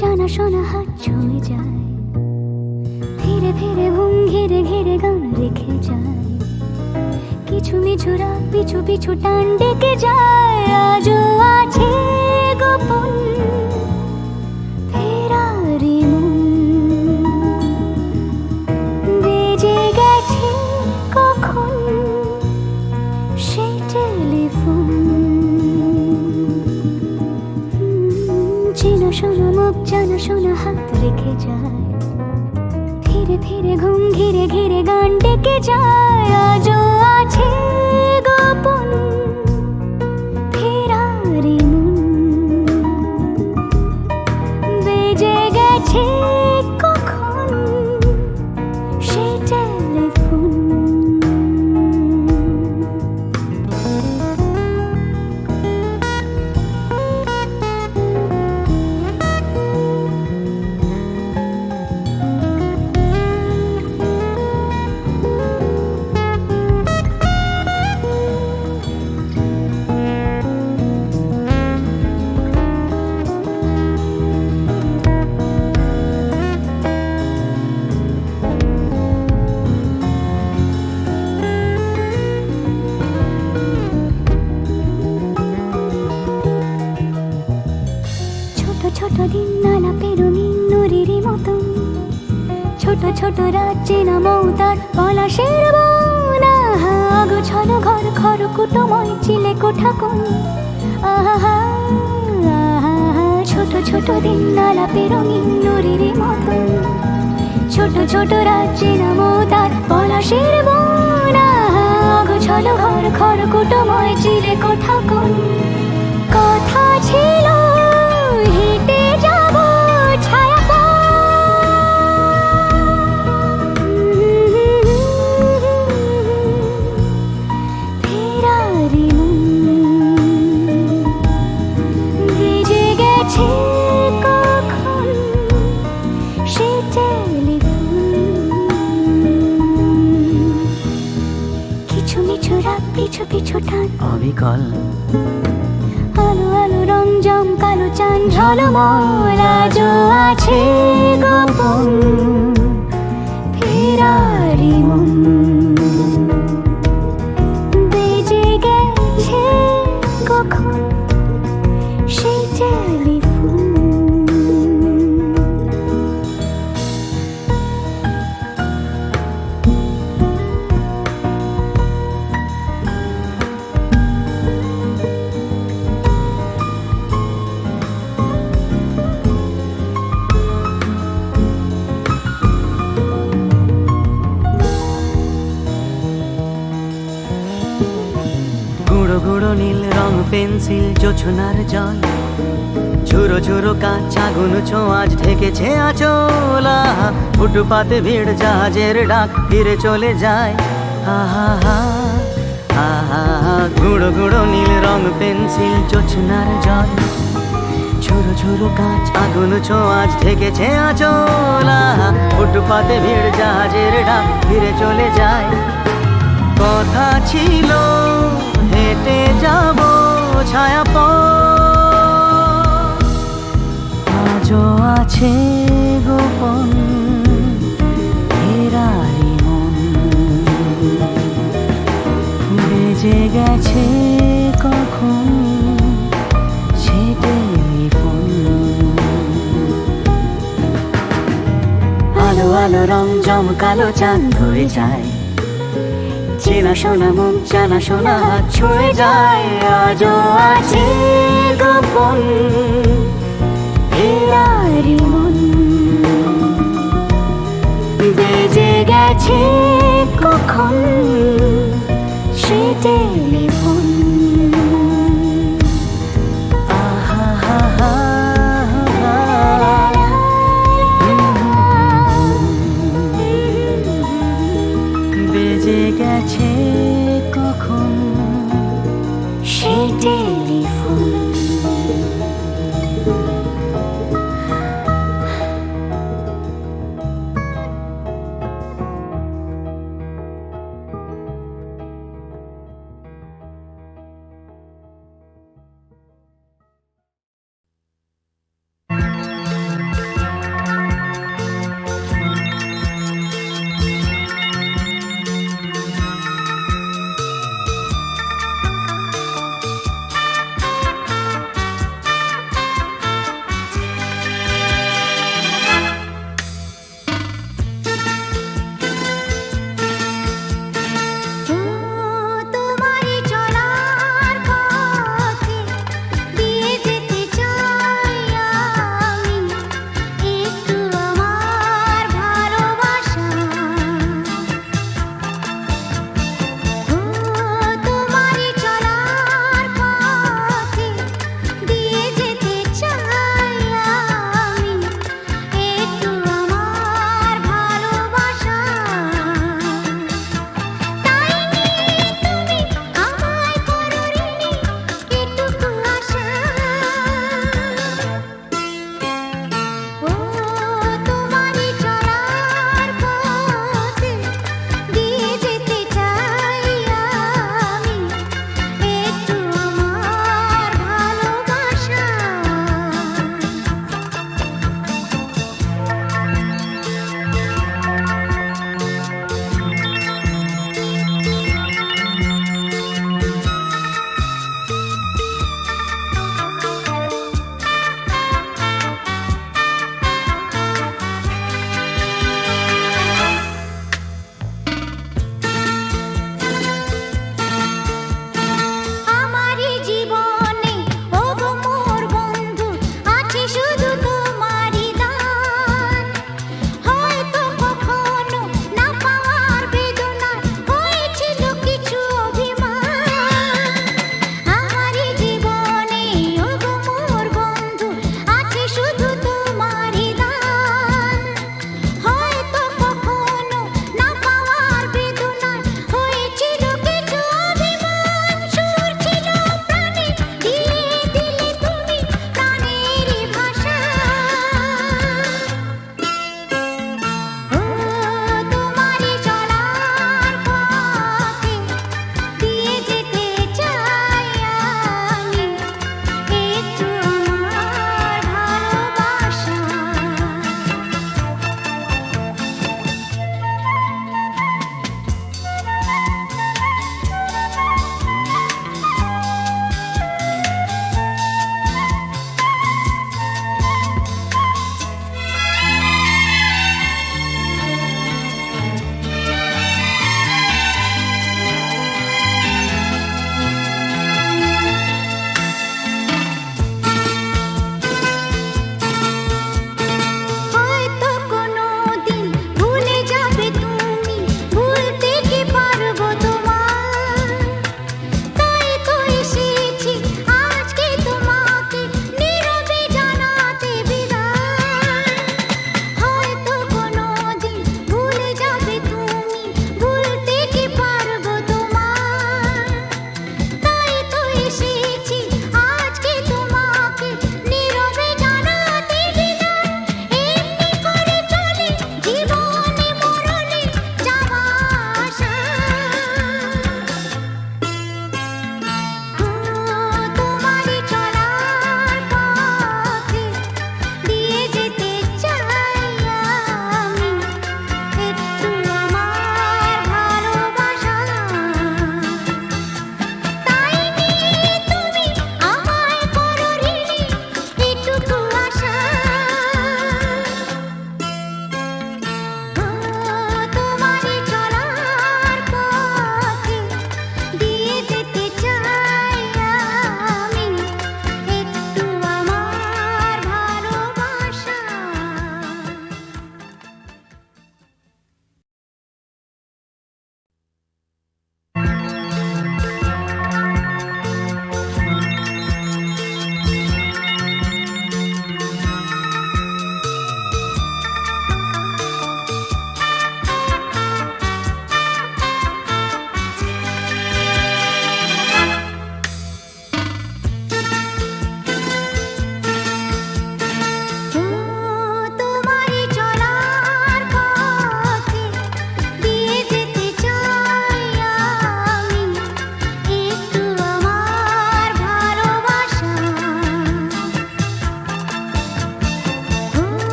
জানা শোনা হাত ছুঁয়ে যায়। ধীরে ধীরে ঘুম ঘিরে ঘিরে গান রেখে যায়। কিছু মিছুরা পিছু পিছু টান ডেকে যায়, আজও রেখে যায়। ধীরে ধীরে ঘুম ঘিরে ঘিরে গান ডেকে যায় আজও। কুটময় চিলে কোঠাকুন ছোট ছোট দিন আলাপে রঙিন নুরির মতন ছোট ছোট রাজ্যে না মৌতার পলাশের বনা। গোছানো ঘর কুটময় চিলে কোঠাকুন কথা ছিল পিছু অবিকল। আলো আলো রঞ্জম কালো চান ঝলমল আজও আছে গোপন। পেন্সিল জোছনার জল। ঝুরো ঝুরো কাঁচ আগুন ছোঁয়াজ ঢেকেছে আচলা। ফুটপাতে ভিড় জাহাজের ডাক, ফিরে চলে যায়। হা গুঁড়ো গুঁড়ো নীল রং পেন্সিল জোছনার জল। ঝুরো ঝুরো কাঁচ আগুন ছোঁয়াজ ঢেকেছে আচলা। ফুটপাতে ভিড় জাহাজের ডাক, ফিরে চলে যায়। কথা ছিল, হেঁটে যাব। ছায়া আজও আছে গোপন ফেরারি মন। বেজে গেছে কখন আলো আলো রং জমকালো চাঁদ হয়ে যায়। চেনা শোনা মুখ জানা শোনা ছুঁয়ে যায়, আজও আছে গোপন ফেরারি মন। বেজে গেছে কখন, সে টেলিফোন